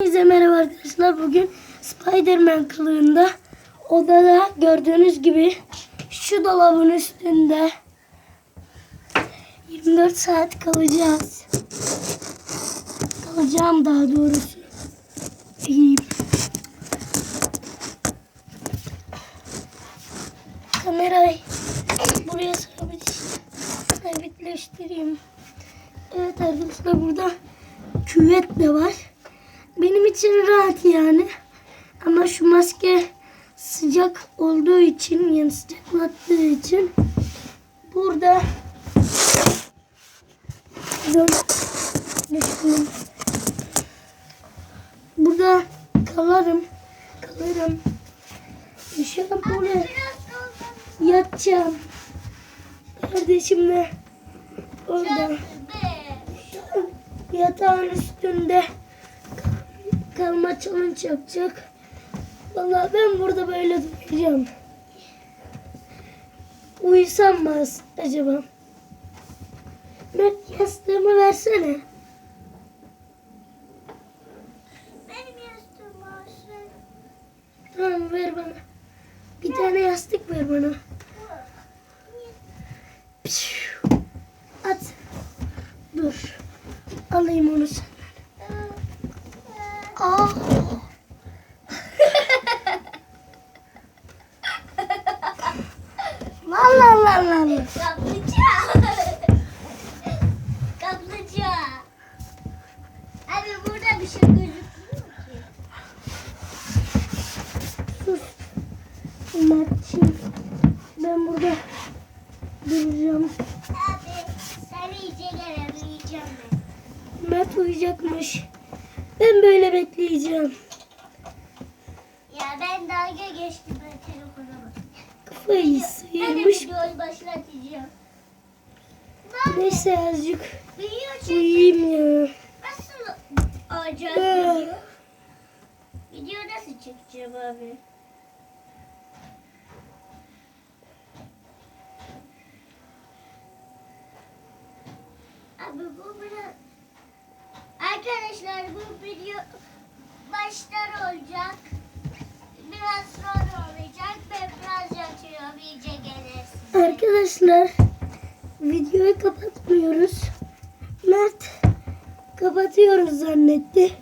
Herkese merhaba arkadaşlar. Bugün Spider-Man kılığında odada gördüğünüz gibi şu dolabın üstünde 24 saat kalacağız. Kalacağım daha doğrusu. Kamerayı buraya sabit, sabitleştireyim. Evet arkadaşlar burada küvet de var. Benim için rahat yani. Ama şu maske sıcak olduğu için yani sıcaklattığı için burada. Burada kalarım. Kalırım. Şu an buraya yatacağım. Kardeşimle orada yatağın üstünde kalma challenge yapacak. Vallahi ben burada böyle duracağım. Uyusam mı acaba? Mert yastığımı versene. Benim yastığım olsun. Tamam ver bana. Bir tane yastık ver bana. At. Dur. Alayım onu senden. Aa. La la la la. Kaplıca. Kaplıca. Abi burada bir şey gözükmüyor ki. Sus. Mert'ciğim. Ben burada duracağım. Abi sen iyice ben. Mert uyuyacakmış. Ben böyle bekleyeceğim. Ya ben dalga geçtim ben telefona bak. Kafayı Ben de sıyırmış. videoyu başlatacağım. Neyse azıcık uyuyayım ya. Nasıl olacak video? Video nasıl çekeceğim abi? Abi bu biraz... Arkadaşlar bu video başlar olacak. Biraz sonra olacak ve biraz yatıyor iyice gelirsin. Arkadaşlar videoyu kapatmıyoruz. Mert kapatıyoruz zannetti.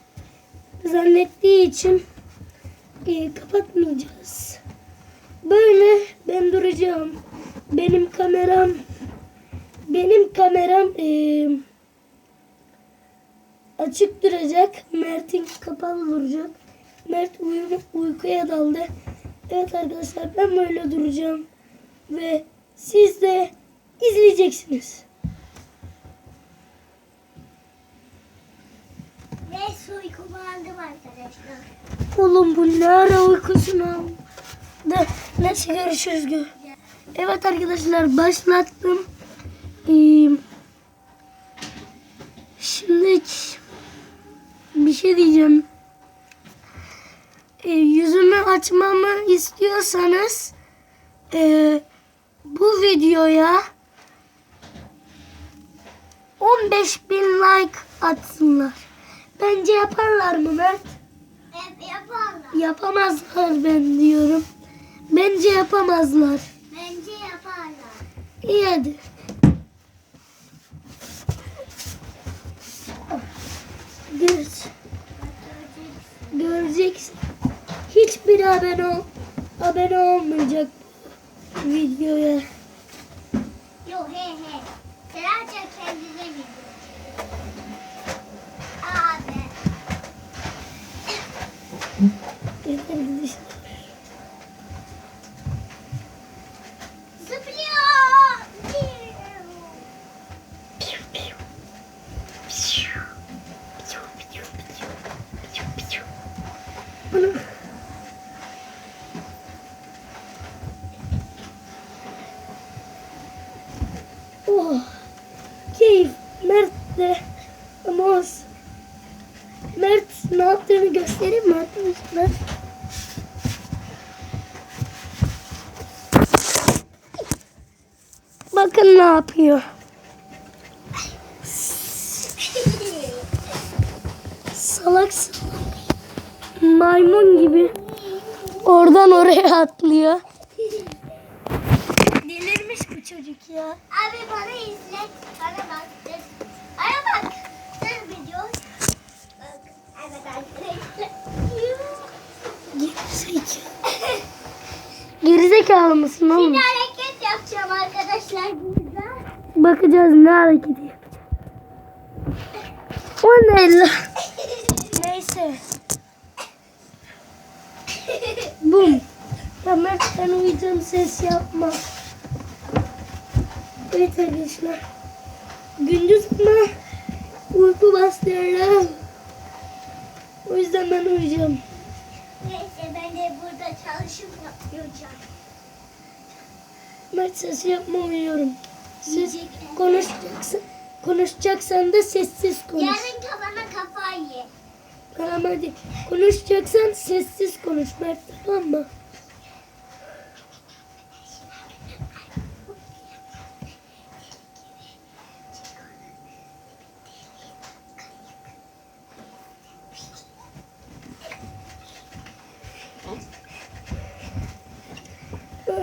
Zannettiği için e, kapatmayacağız. Böyle ben duracağım. Benim kameram benim kameram e, açık duracak. Mert'in kapalı duracak. Mert uyu, uykuya daldı. Evet arkadaşlar ben böyle duracağım. Ve siz de izleyeceksiniz. Ve uykumu aldım arkadaşlar. Oğlum bu ne ara uykusunu aldı. Neyse görüşürüz. gö- Evet arkadaşlar başlattım. Ee, şimdi bir şey diyeceğim. Ee, yüzümü açmamı istiyorsanız ee, bu videoya 15 bin like atsınlar. Bence yaparlar mı Mert? Hep yaparlar. Yapamazlar ben diyorum. Bence yapamazlar. Bence yaparlar. İyi hadi. Göreceksin. Hiçbir haber ol, haber olmayacak videoya. Yo he he. Sıraca kendine video. Abi. Evet arkadaşlar. Zıplıyor. Bunu Oh. Keyif. Mert de ama olsun. Mert ne yaptığını göstereyim mi arkadaşlar? Bakın ne yapıyor. Salak. maymun gibi oradan oraya atlıyor. Bu çocuk ya. Abi bana izlet. Bana bak. Bana bak. Dur video. Evet arkadaşlar. Gerizekalı. Gerizekalı mısın oğlum? Bir hareket yapacağım arkadaşlar burada. Bakacağız ne hareketi yapacak. O ne la? Neyse. Bum. Mert sen uyuyacağım ses yapma. Evet arkadaşlar. Gündüz ama uyku bastırırım. O yüzden ben uyuyacağım. Neyse ben de burada çalışım yapacağım. Mert ses yapma uyuyorum. Ses konuşacaksın. Konuşacaksan da sessiz konuş. Yarın kafana kafayı ye. Tamam hadi. Konuşacaksan sessiz konuş Mert tamam mı?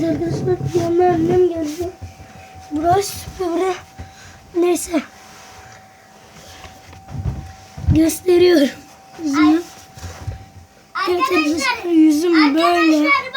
Biz arkadaşlar yandan annem geldi. Burası böyle. Neyse. Gösteriyorum. Yüzümü. Evet Arkadaşlar, arkadaşlar yüzüm böyle. arkadaşlar